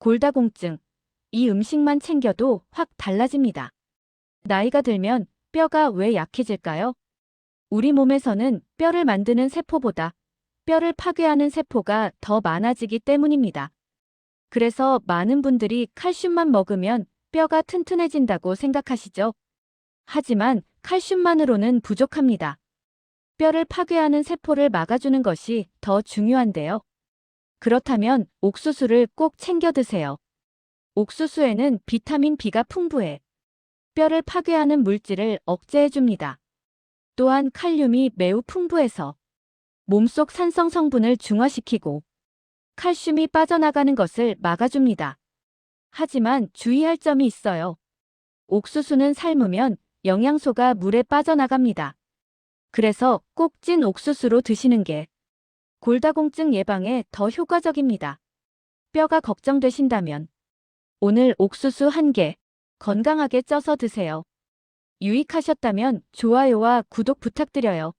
골다공증. 이 음식만 챙겨도 확 달라집니다. 나이가 들면 뼈가 왜 약해질까요? 우리 몸에서는 뼈를 만드는 세포보다 뼈를 파괴하는 세포가 더 많아지기 때문입니다. 그래서 많은 분들이 칼슘만 먹으면 뼈가 튼튼해진다고 생각하시죠? 하지만 칼슘만으로는 부족합니다. 뼈를 파괴하는 세포를 막아주는 것이 더 중요한데요. 그렇다면 옥수수를 꼭 챙겨 드세요. 옥수수에는 비타민 B가 풍부해 뼈를 파괴하는 물질을 억제해줍니다. 또한 칼륨이 매우 풍부해서 몸속 산성 성분을 중화시키고 칼슘이 빠져나가는 것을 막아줍니다. 하지만 주의할 점이 있어요. 옥수수는 삶으면 영양소가 물에 빠져나갑니다. 그래서 꼭 찐 옥수수로 드시는 게 골다공증 예방에 더 효과적입니다. 뼈가 걱정되신다면 오늘 옥수수 한 개 건강하게 쪄서 드세요. 유익하셨다면 좋아요와 구독 부탁드려요.